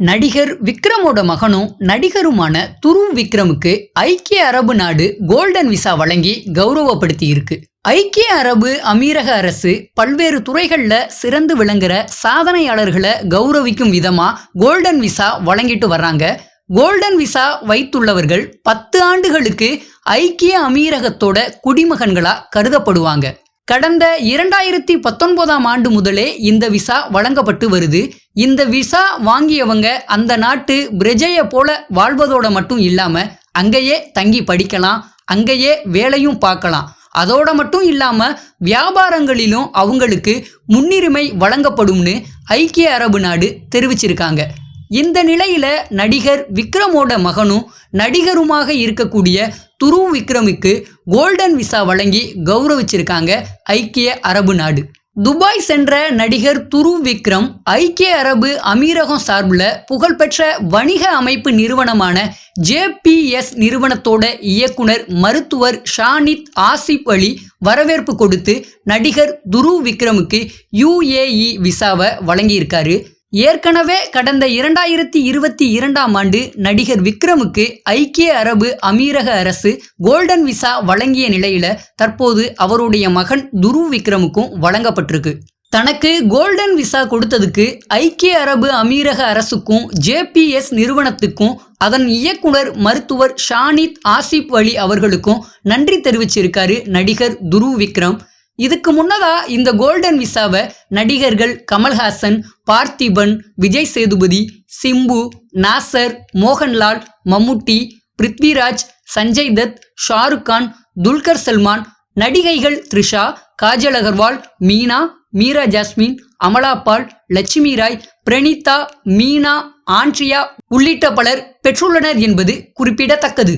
நடிகர் விக்ரமோட மகனும் நடிகருமான துருவ் விக்ரமுக்கு ஐக்கிய அரபு நாடு கோல்டன் விசா வழங்கி கௌரவப்படுத்தி இருக்கு ஐக்கிய அரபு அமீரக அரசு பல்வேறு துறைகளில் சிறந்து விளங்குற சாதனையாளர்களை கௌரவிக்கும் விதமா கோல்டன் விசா வழங்கிட்டு வர்றாங்க. கோல்டன் விசா வைத்துள்ளவர்கள் பத்து ஆண்டுகளுக்கு ஐக்கிய அமீரகத்தோட குடிமகன்களா கருதப்படுவாங்க. கடந்த இரண்டாயிரத்தி பத்தொன்பதாம் ஆண்டு முதலே இந்த விசா வழங்கப்பட்டு வருது. இந்த விசா வாங்கியவங்க அந்த நாட்டு பிரஜைய போல வாழ்வதோட மட்டும் இல்லாம அங்கேயே தங்கி படிக்கலாம் அங்கேயே வேலையும் பார்க்கலாம். அதோட மட்டும் இல்லாம வியாபாரங்களிலும் அவங்களுக்கு முன்னுரிமை வழங்கப்படும்னு ஐக்கிய அரபு நாடு தெரிவிச்சிருக்காங்க. இந்த நிலையில நடிகர் விக்ரமோட மகனும் நடிகருமாக இருக்கக்கூடிய துரு விக்ரமுக்கு கோல்டன் விசா வழங்கி கௌரவிச்சிருக்காங்க ஐக்கிய அரபு நாடு. துபாய் சென்ற நடிகர் துரு விக்ரம் ஐக்கிய அரபு அமீரகம் சார்பில் புகழ்பெற்ற வணிக அமைப்பு நிறுவனமான ஜேபிஎஸ் நிறுவனத்தோட இயக்குனர் மருத்துவர் ஷானித் ஆசிப் அலி வரவேற்பு கொடுத்து நடிகர் துரு விக்ரமுக்கு யுஏஇ விசாவை வழங்கியிருக்காரு. ஏற்கனவே கடந்த இரண்டாயிரத்தி இருபத்தி இரண்டாம் ஆண்டு நடிகர் விக்ரமுக்கு ஐக்கிய அரபு அமீரக அரசு கோல்டன் விசா வழங்கிய நிலையில தற்போது அவருடைய மகன் துரு விக்ரமுக்கும் வழங்கப்பட்டிருக்கு. தனக்கு கோல்டன் விசா கொடுத்ததுக்கு ஐக்கிய அரபு அமீரக அரசுக்கும் ஜேபிஎஸ் நிறுவனத்துக்கும் அதன் இயக்குனர் மருத்துவர் ஷானித் ஆசிப் அலி அவர்களுக்கும் நன்றி தெரிவிச்சிருக்காரு நடிகர் துரு விக்ரம். இதுக்கு முன்னதா இந்த கோல்டன் விசாவை நடிகர்கள் கமல்ஹாசன் பார்த்திபன் விஜய் சேதுபதி சிம்பு நாசர் மோகன்லால் மம்முட்டி பிருத்விராஜ் சஞ்சய் தத் ஷாருக் கான் துல்கர் சல்மான் நடிகைகள் த்ரிஷா காஜல் அகர்வால் மீனா மீரா ஜாஸ்மின் அமலா பால் லட்சுமி ராய் பிரணீதா மீனா ஆண்ட்ரியா உள்ளிட்ட பலர் பெற்றுள்ளனர் என்பது குறிப்பிடத்தக்கது.